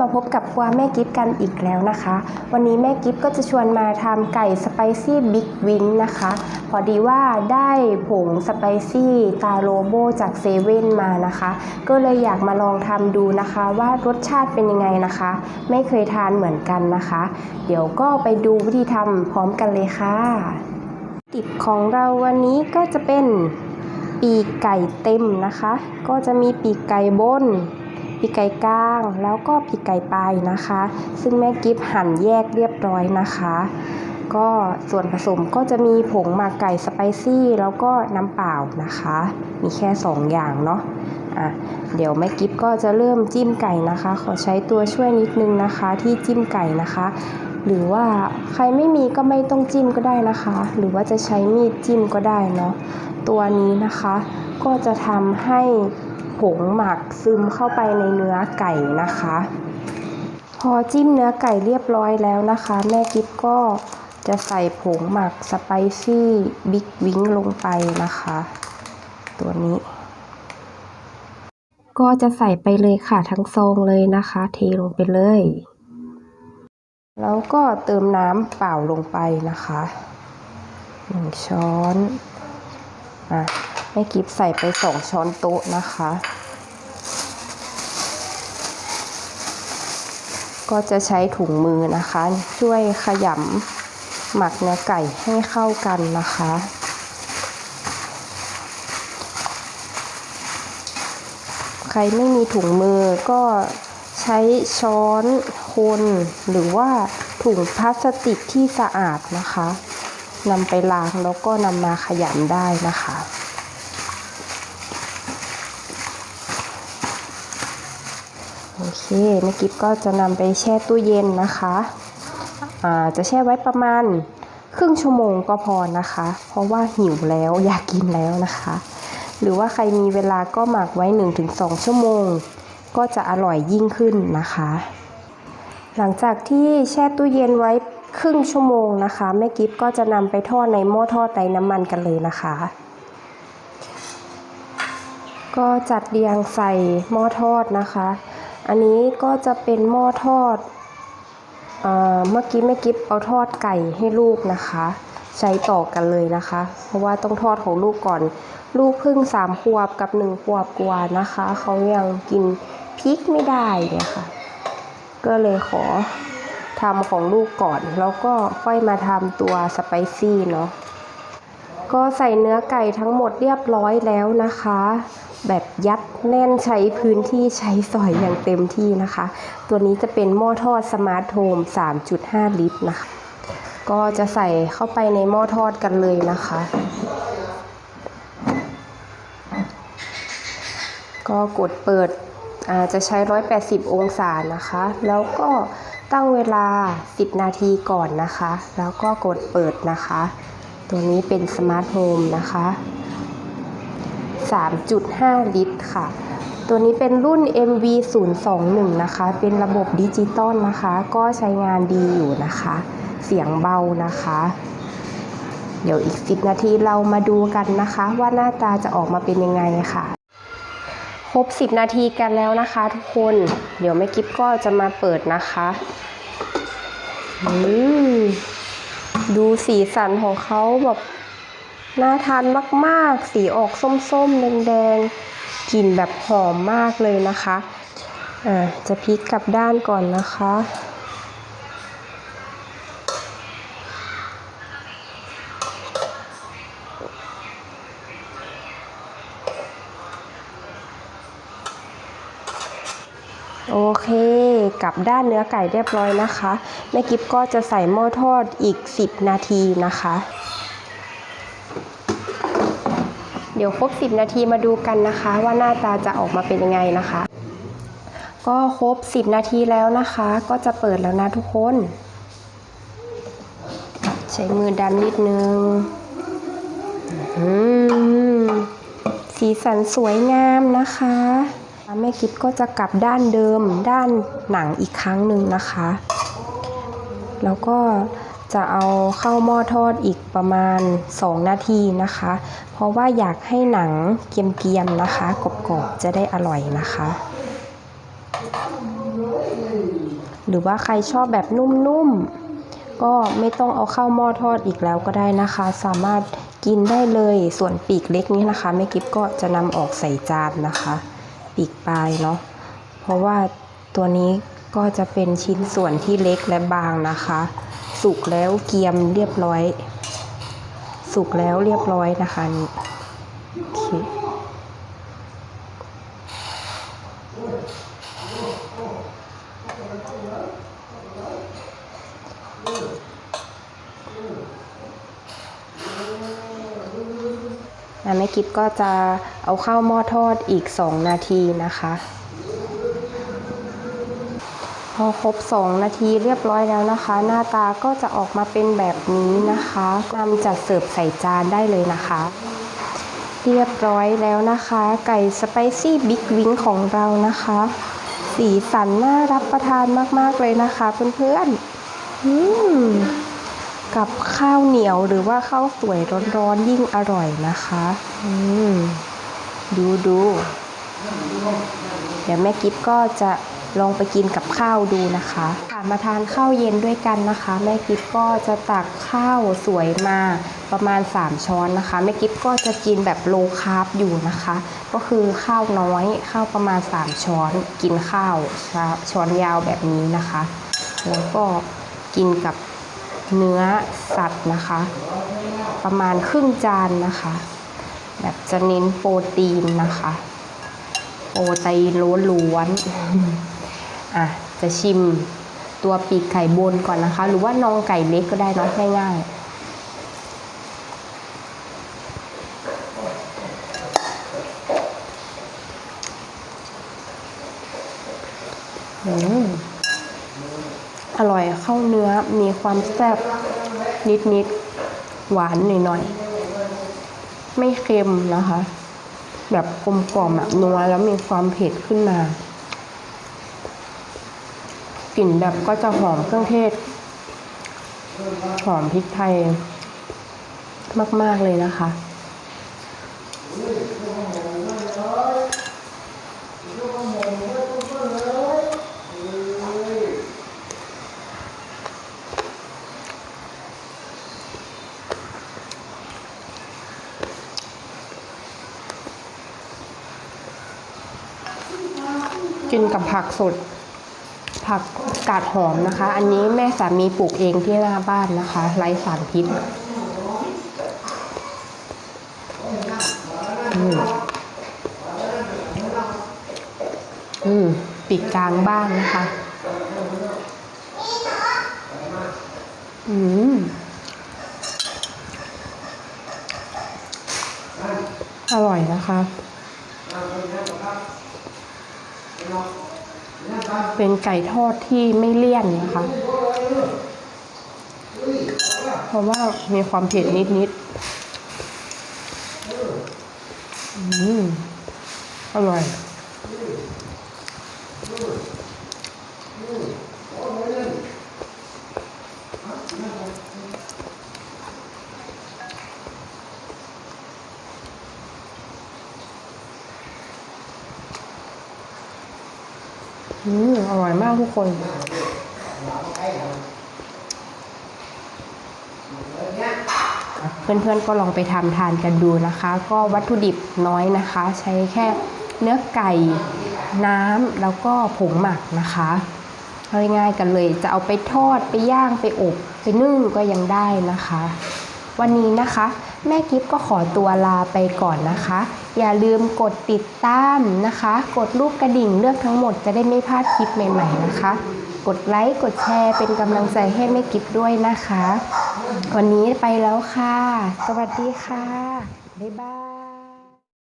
มาพบกับครัวแม่กิฟกันอีกแล้วนะคะ วันนี้แม่กิฟก็จะชวนมาทำไก่สไปซี่บิ๊กวิงนะคะ พอดีว่าได้ผงสไปซี่ตาโรโบจากเซเว่นมานะคะ ก็เลยอยากมาลองทำดูนะคะ ว่ารสชาติเป็นยังไงนะคะ ไม่เคยทานเหมือนกันนะคะ เดี๋ยวก็ไปดูวิธีทำพร้อมกันเลยค่ะติดของเราวันนี้ก็จะเป็นปีกไก่เต็มนะคะ ก็จะมีปีกไก่บน ปีกไก่กลาง แล้วก็ปีกไก่ปลายนะคะ ซึ่งแม่กิฟหั่นแยกเรียบร้อยนะคะ ก็ส่วนผสมก็จะมีผงหมักไก่สไปซี่ แล้วก็น้ำเปล่านะคะ มีแค่ 2 อย่างเนาะอะเดี๋ยวแม่กิฟก็จะเริ่มจิ้มไก่นะคะ ขอใช้ตัวช่วยนิดนึงนะคะที่จิ้มไก่นะคะ หรือว่าใครไม่มีก็ไม่ต้องจิ้มก็ได้นะคะ หรือว่าจะใช้มีดจิ้มก็ได้เนาะตัวนี้นะคะ ก็จะทำให้ ผงหมักซึมเข้าไปในเนื้อไก่นะคะ พอจิ้มเนื้อไก่เรียบร้อยแล้วนะคะ แม่กิ๊บก็จะใส่ผงหมักสไปซี่บิ๊กวิงลงไปนะคะ ตัวนี้ ก็จะใส่ไปเลยค่ะทั้งซองเลยนะคะ เทลงไปเลย แล้วก็เติมน้ำเปล่าลงไปนะคะหนึ่งช้อนอะ ม่กิฟใส่ไปสองช้อนโต๊ะนะคะ ก็จะใช้ถุงมือนะคะ ช่วยขยำหมักเนื้อไก่ให้เข้ากันนะคะใครไม่มีถุงมือก็ใช้ช้อนคนหรือว่าถุงพลาสติกที่สะอาดนะคะนำไปล้างแล้วก็นำมาขยำได้นะคะ โอ เคแม่กิฟก็จะนำไปแช่ตู้เย็นนะคะจะแช่ไว้ประมาณครึ่งชั่วโมงก็พอนะคะ เพราะว่าหิวแล้วอยากกินแล้วนะคะ หรือว่าใครมีเวลาก็หมักไว้ 1-2 ชั่วโมง ก็จะอร่อยยิ่งขึ้นนะคะ หลังจากที่แช่ตู้เย็นไว้ครึ่งชั่วโมงนะคะแม่กิฟก็จะนำไปทอดในหม้อทอดไร้น้ำมันกันเลยนะคะ ก็จัดเรียงใส่หม้อทอดนะคะ อันนี้ก็จะเป็นหม้อทอดเมื่อกี้แม่กิฟเอาทอดไก่ให้ลูกนะคะ ใช้ต่อกันเลยนะคะ เพราะว่าต้องทอดของลูกก่อน ลูกเพิ่งสามขวบกับหนึ่งขวบกว่านะคะ เขายังกินพริกไม่ได้เนี่ยค่ะ ก็เลยขอทำของลูกก่อน แล้วก็ค่อยมาทำตัวสไปซี่เนาะ ก็ใส่เนื้อไก่ทั้งหมดเรียบร้อยแล้วนะคะ แบบยัดแน่นใช้พื้นที่ใช้สอยอย่างเต็มที่นะคะ ตัวนี้จะเป็นหม้อทอดสมาร์ทโฮม 3.5 ลิตรนะคะ ก็จะใส่เข้าไปในหม้อทอดกันเลยนะคะ ก็กดเปิดอาจะใช้ 180 องศานะคะ แล้วก็ตั้งเวลา 10 นาทีก่อนนะคะ แล้วก็กดเปิดนะคะ ตัวนี้เป็นสมาร์ทโฮมนะคะ 3.5 ลิตรค่ะ ตัวนี้เป็นรุ่น MV021 นะคะ เป็นระบบดิจิตอลนะคะ ก็ใช้งานดีอยู่นะคะ เสียงเบานะคะ เดี๋ยวอีก 10 นาทีเรามาดูกันนะคะ ว่าหน้าตาจะออกมาเป็นยังไงค่ะ ครบ 10 นาทีกันแล้วนะคะทุกคน เดี๋ยวแม่กิฟก็จะมาเปิดนะคะอืม ดูสีสันของเขาแบบน่าทานมาก ๆ สีออกส้ม ๆ แดง ๆ กลิ่นแบบหอมมากเลยนะคะ อ่า จะพลิกกลับด้านก่อนนะคะ โอเค กับด้านเนื้อไก่เรียบร้อยนะคะแม่กิฟก็จะใส่หม้อทอดอีก 10 นาทีนะคะ เดี๋ยวครบ 10 นาทีมาดูกันนะคะ ว่าหน้าตาจะออกมาเป็นยังไงนะคะ ก็ครบ 10 นาทีแล้วนะคะ ก็จะเปิดแล้วนะทุกคน ใช้มือดันนิดนึงสีสันสวยงามนะคะ แม่กิฟก็จะกลับด้านเดิมด้านหนังอีกครั้งหนึ่งนะคะ แล้วก็จะเอาเข้าหม้อทอดอีกประมาณ 2 นาทีนะคะ เพราะว่าอยากให้หนังเกรียมๆนะคะกรอบๆจะได้อร่อยนะคะ หรือว่าใครชอบแบบนุ่มๆ ก็ไม่ต้องเอาเข้าหม้อทอดอีกแล้วก็ได้นะคะ สามารถกินได้เลยส่วนปีกเล็กนี้นะคะแม่กิฟก็จะนำออกใส่จานนะคะ ปีกปลายเนาะเพราะว่าตัวนี้ก็จะเป็นชิ้นส่วนที่เล็กและบางนะคะ สุกแล้วเกียมเรียบร้อย สุกแล้วเรียบร้อยนะคะนี่โอเค แม่กิฟก็จะเอาเข้าหม้อทอดอีก 2 นาทีนะคะ พอครบ 2 นาทีเรียบร้อยแล้วนะคะ หน้าตาก็จะออกมาเป็นแบบนี้นะคะนำจัดเสิร์ฟใส่จานได้เลยนะคะ เรียบร้อยแล้วนะคะ ไก่สไปซี่บิ๊กวิงของเรานะคะ สีสันน่ารับประทานมาก ๆ เลยนะคะเพื่อนๆอืม กับข้าวเหนียวหรือว่าข้าวสวยร้อนๆยิ่งอร่อยนะคะ อืม ดูดูเดี๋ยวแม่กิฟก็จะลองไปกินกับข้าวดูนะคะค่ะมาทานข้าวเย็นด้วยกันนะคะ แม่กิฟก็จะตักข้าวสวยมาประมาณ 3 ช้อนนะคะ แม่กิฟก็จะกินแบบโลคาร์บอยู่นะคะ ก็คือข้าวน้อยข้าวประมาณ 3 ช้อนกินข้าวช้อนยาวแบบนี้นะคะ แล้วก็กินกับ เนื้อสัตว์นะคะ ประมาณครึ่งจานนะคะ แบบจะเน้นโปรตีนนะคะ โปรตีนล้วนๆอะจะชิมตัวปีกไก่บนก่อนนะคะ หรือว่านองไก่เล็กก็ได้เนาะง่ายๆอืม อร่อยเข้าเนื้อมีความแซ่บนิดๆ หวานหน่อยๆ ไม่เค็มนะคะ แบบกลมกล่อมแบบนัวแล้วมีความเผ็ดขึ้นมากลิ่นแบบก็จะหอมเครื่องเทศ หอมพริกไทยมาก ๆ เลยนะคะ กินกับผักสด ผักกาดหอมนะคะ อันนี้แม่สามีปลูกเองที่หน้าบ้านนะคะ ไร้สารพิษอืมอืมปีกกลางบ้านนะคะ อืมอร่อยนะคะ เป็นไก่ทอดที่ไม่เลี่ยนนะคะ เพราะว่ามีความเผ็ดนิดๆ อืม อร่อย อืมอร่อยมากทุกคน เพื่อนๆก็ลองไปทำทานกันดูนะคะ ก็วัตถุดิบน้อยนะคะ ใช้แค่เนื้อไก่น้ำแล้วก็ผงหมักนะคะเอาง่ายๆกันเลยจะเอาไปทอดไปย่างไปอบ ไปนึ่งก็ยังได้นะคะ วันนี้นะคะ แม่กิฟก็ขอตัวลาไปก่อนนะคะ อย่าลืมกดติดตามนะคะ กดรูปกระดิ่งเลือกทั้งหมดจะได้ไม่พลาดคลิปใหม่ๆนะคะ กดไลค์กดแชร์เป็นกำลังใจให้แม่กิฟด้วยนะคะ วันนี้ไปแล้วค่ะ สวัสดีค่ะ บ๊ายบาย